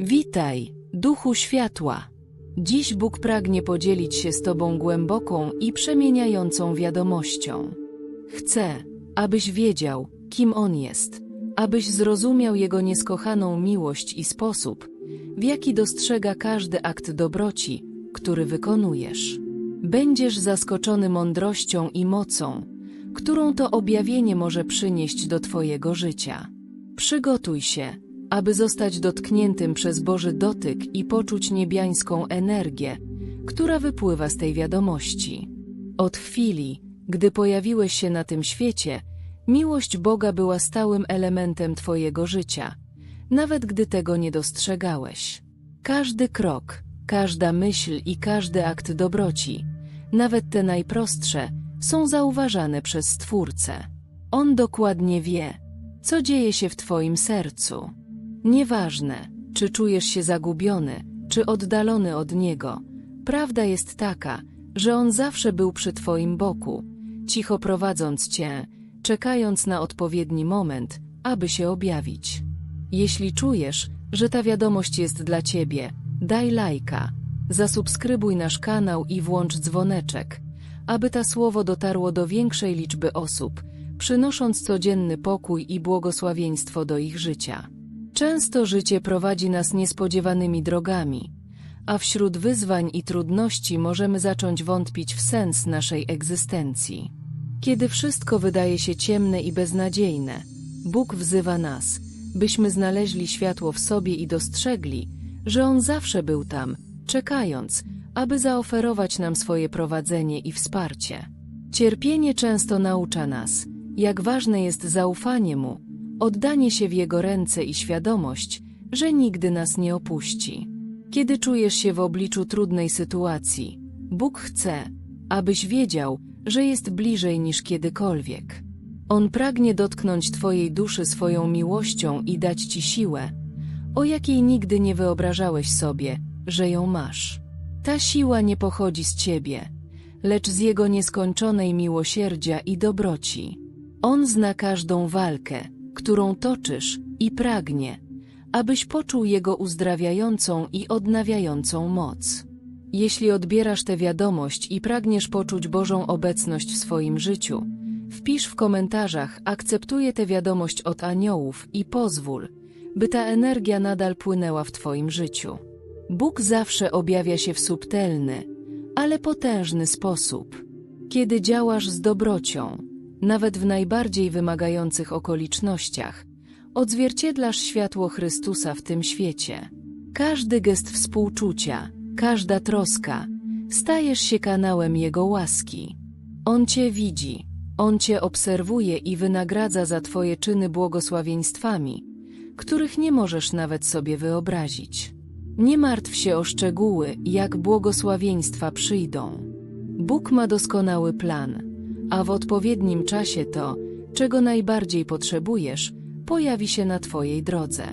Witaj, duchu światła. Dziś Bóg pragnie podzielić się z Tobą głęboką i przemieniającą wiadomością. Chcę, abyś wiedział, kim On jest, abyś zrozumiał Jego nieskochaną miłość i sposób, w jaki dostrzega każdy akt dobroci, który wykonujesz. Będziesz zaskoczony mądrością i mocą, którą to objawienie może przynieść do Twojego życia. Przygotuj się, aby zostać dotkniętym przez Boży dotyk i poczuć niebiańską energię, która wypływa z tej wiadomości. Od chwili, gdy pojawiłeś się na tym świecie, miłość Boga była stałym elementem Twojego życia, nawet gdy tego nie dostrzegałeś. Każdy krok, każda myśl i każdy akt dobroci, nawet te najprostsze, są zauważane przez Stwórcę. On dokładnie wie, co dzieje się w Twoim sercu. Nieważne, czy czujesz się zagubiony, czy oddalony od Niego, prawda jest taka, że On zawsze był przy Twoim boku, cicho prowadząc Cię, czekając na odpowiedni moment, aby się objawić. Jeśli czujesz, że ta wiadomość jest dla Ciebie, daj lajka, zasubskrybuj nasz kanał i włącz dzwoneczek, aby ta słowo dotarło do większej liczby osób, przynosząc codzienny pokój i błogosławieństwo do ich życia. Często życie prowadzi nas niespodziewanymi drogami, a wśród wyzwań i trudności możemy zacząć wątpić w sens naszej egzystencji. Kiedy wszystko wydaje się ciemne i beznadziejne, Bóg wzywa nas, byśmy znaleźli światło w sobie i dostrzegli, że On zawsze był tam, czekając, aby zaoferować nam swoje prowadzenie i wsparcie. Cierpienie często naucza nas, jak ważne jest zaufanie Mu, oddanie się w Jego ręce i świadomość, że nigdy nas nie opuści. Kiedy czujesz się w obliczu trudnej sytuacji, Bóg chce, abyś wiedział, że jest bliżej niż kiedykolwiek. On pragnie dotknąć Twojej duszy swoją miłością i dać Ci siłę, o jakiej nigdy nie wyobrażałeś sobie, że ją masz. Ta siła nie pochodzi z Ciebie, lecz z Jego nieskończonej miłosierdzia i dobroci. On zna każdą walkę, którą toczysz i pragnie, abyś poczuł Jego uzdrawiającą i odnawiającą moc. Jeśli odbierasz tę wiadomość i pragniesz poczuć Bożą obecność w swoim życiu, wpisz w komentarzach akceptuję tę wiadomość od aniołów i pozwól, by ta energia nadal płynęła w Twoim życiu. Bóg zawsze objawia się w subtelny, ale potężny sposób. Kiedy działasz z dobrocią, nawet w najbardziej wymagających okolicznościach, odzwierciedlasz światło Chrystusa w tym świecie. Każdy gest współczucia, każda troska, stajesz się kanałem Jego łaski. On Cię widzi, On Cię obserwuje i wynagradza za Twoje czyny błogosławieństwami, których nie możesz nawet sobie wyobrazić. Nie martw się o szczegóły, jak błogosławieństwa przyjdą. Bóg ma doskonały plan, a w odpowiednim czasie to, czego najbardziej potrzebujesz, pojawi się na Twojej drodze.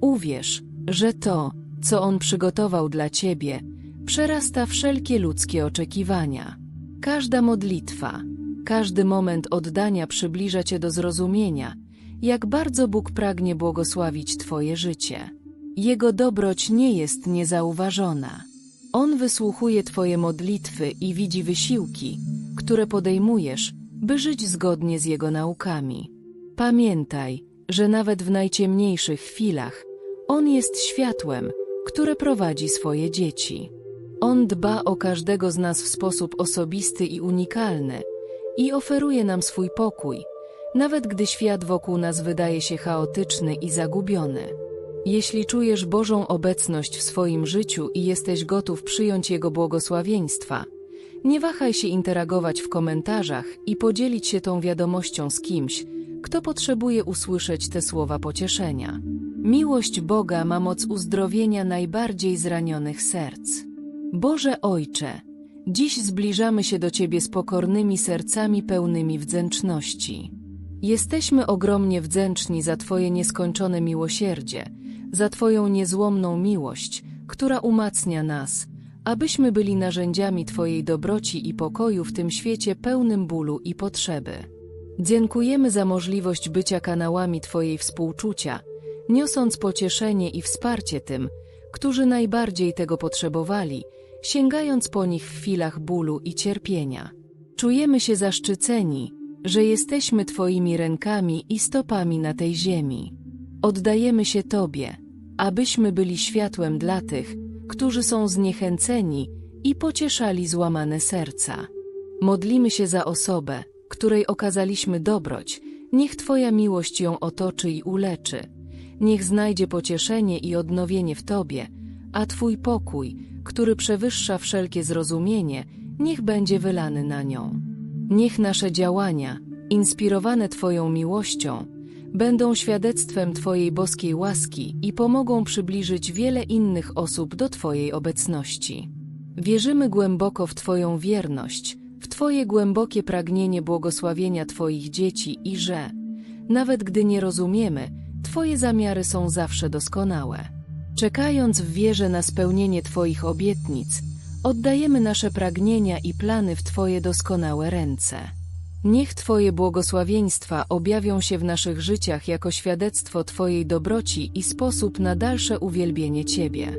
Uwierz, że to, co On przygotował dla Ciebie, przerasta wszelkie ludzkie oczekiwania. Każda modlitwa, każdy moment oddania przybliża Cię do zrozumienia, jak bardzo Bóg pragnie błogosławić Twoje życie. Jego dobroć nie jest niezauważona. On wysłuchuje Twoje modlitwy i widzi wysiłki, które podejmujesz, by żyć zgodnie z Jego naukami. Pamiętaj, że nawet w najciemniejszych chwilach On jest światłem, które prowadzi swoje dzieci. On dba o każdego z nas w sposób osobisty i unikalny i oferuje nam swój pokój, nawet gdy świat wokół nas wydaje się chaotyczny i zagubiony. Jeśli czujesz Bożą obecność w swoim życiu i jesteś gotów przyjąć Jego błogosławieństwa, nie wahaj się interagować w komentarzach i podzielić się tą wiadomością z kimś, kto potrzebuje usłyszeć te słowa pocieszenia. Miłość Boga ma moc uzdrowienia najbardziej zranionych serc. Boże Ojcze, dziś zbliżamy się do Ciebie z pokornymi sercami pełnymi wdzięczności. Jesteśmy ogromnie wdzięczni za Twoje nieskończone miłosierdzie, za Twoją niezłomną miłość, która umacnia nas, abyśmy byli narzędziami Twojej dobroci i pokoju w tym świecie pełnym bólu i potrzeby. Dziękujemy za możliwość bycia kanałami Twojej współczucia, niosąc pocieszenie i wsparcie tym, którzy najbardziej tego potrzebowali, sięgając po nich w chwilach bólu i cierpienia. Czujemy się zaszczyceni, że jesteśmy Twoimi rękami i stopami na tej ziemi. Oddajemy się Tobie, abyśmy byli światłem dla tych, którzy są zniechęceni i pocieszali złamane serca. Modlimy się za osobę, której okazaliśmy dobroć, niech Twoja miłość ją otoczy i uleczy. Niech znajdzie pocieszenie i odnowienie w Tobie, a Twój pokój, który przewyższa wszelkie zrozumienie, niech będzie wylany na nią. Niech nasze działania, inspirowane Twoją miłością, będą świadectwem Twojej boskiej łaski i pomogą przybliżyć wiele innych osób do Twojej obecności. Wierzymy głęboko w Twoją wierność, w Twoje głębokie pragnienie błogosławienia Twoich dzieci i że, nawet gdy nie rozumiemy, Twoje zamiary są zawsze doskonałe. Czekając w wierze na spełnienie Twoich obietnic, oddajemy nasze pragnienia i plany w Twoje doskonałe ręce. Niech Twoje błogosławieństwa objawią się w naszych życiach jako świadectwo Twojej dobroci i sposób na dalsze uwielbienie Ciebie.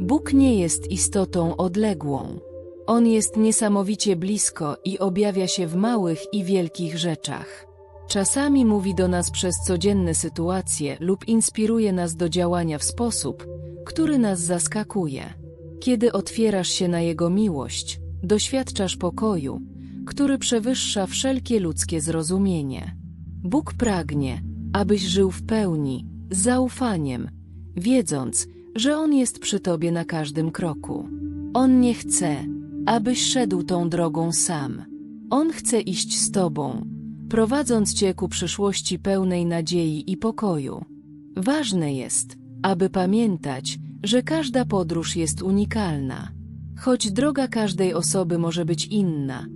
Bóg nie jest istotą odległą. On jest niesamowicie blisko i objawia się w małych i wielkich rzeczach. Czasami mówi do nas przez codzienne sytuacje lub inspiruje nas do działania w sposób, który nas zaskakuje. Kiedy otwierasz się na Jego miłość, doświadczasz pokoju, który przewyższa wszelkie ludzkie zrozumienie. Bóg pragnie, abyś żył w pełni, z zaufaniem, wiedząc, że On jest przy Tobie na każdym kroku. On nie chce, abyś szedł tą drogą sam. On chce iść z Tobą, prowadząc Cię ku przyszłości pełnej nadziei i pokoju. Ważne jest, aby pamiętać, że każda podróż jest unikalna. Choć droga każdej osoby może być inna,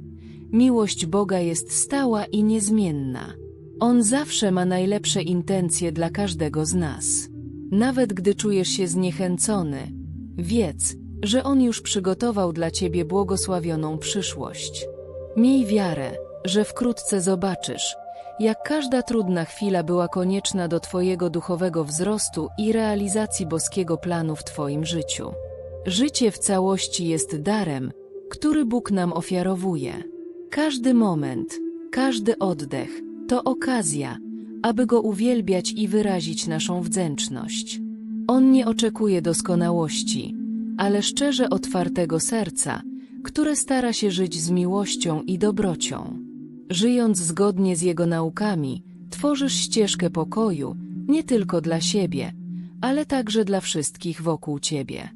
miłość Boga jest stała i niezmienna. On zawsze ma najlepsze intencje dla każdego z nas. Nawet gdy czujesz się zniechęcony, wiedz, że On już przygotował dla Ciebie błogosławioną przyszłość. Miej wiarę, że wkrótce zobaczysz, jak każda trudna chwila była konieczna do Twojego duchowego wzrostu i realizacji boskiego planu w Twoim życiu. Życie w całości jest darem, który Bóg nam ofiarowuje. Każdy moment, każdy oddech to okazja, aby Go uwielbiać i wyrazić naszą wdzięczność. On nie oczekuje doskonałości, ale szczerze otwartego serca, które stara się żyć z miłością i dobrocią. Żyjąc zgodnie z Jego naukami, tworzysz ścieżkę pokoju nie tylko dla siebie, ale także dla wszystkich wokół Ciebie.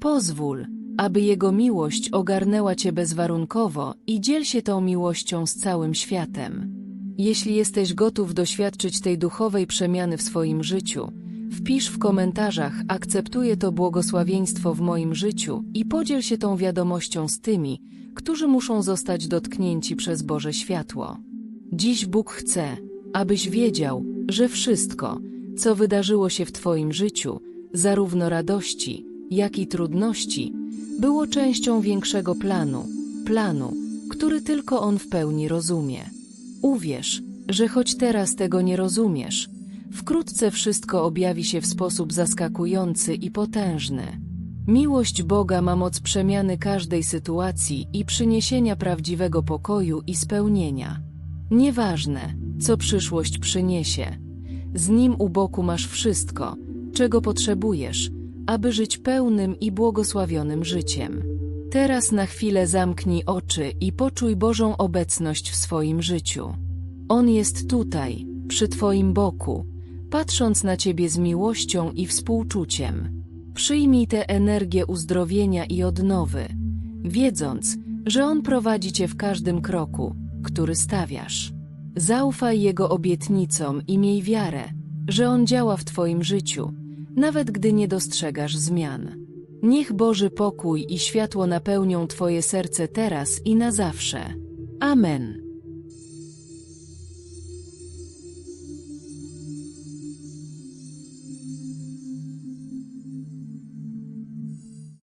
Pozwól, aby Jego miłość ogarnęła Cię bezwarunkowo i dziel się tą miłością z całym światem. Jeśli jesteś gotów doświadczyć tej duchowej przemiany w swoim życiu, wpisz w komentarzach akceptuję to błogosławieństwo w moim życiu i podziel się tą wiadomością z tymi, którzy muszą zostać dotknięci przez Boże światło. Dziś Bóg chce, abyś wiedział, że wszystko, co wydarzyło się w Twoim życiu, zarówno radości, jak i trudności, było częścią większego planu, planu, który tylko On w pełni rozumie. Uwierz, że choć teraz tego nie rozumiesz, wkrótce wszystko objawi się w sposób zaskakujący i potężny. Miłość Boga ma moc przemiany każdej sytuacji i przyniesienia prawdziwego pokoju i spełnienia. Nieważne, co przyszłość przyniesie, z Nim u boku masz wszystko, czego potrzebujesz, aby żyć pełnym i błogosławionym życiem. Teraz na chwilę zamknij oczy i poczuj Bożą obecność w swoim życiu. On jest tutaj, przy Twoim boku, patrząc na Ciebie z miłością i współczuciem. Przyjmij tę energię uzdrowienia i odnowy, wiedząc, że On prowadzi Cię w każdym kroku, który stawiasz. Zaufaj Jego obietnicom i miej wiarę, że On działa w Twoim życiu, nawet gdy nie dostrzegasz zmian. Niech Boży pokój i światło napełnią Twoje serce teraz i na zawsze. Amen.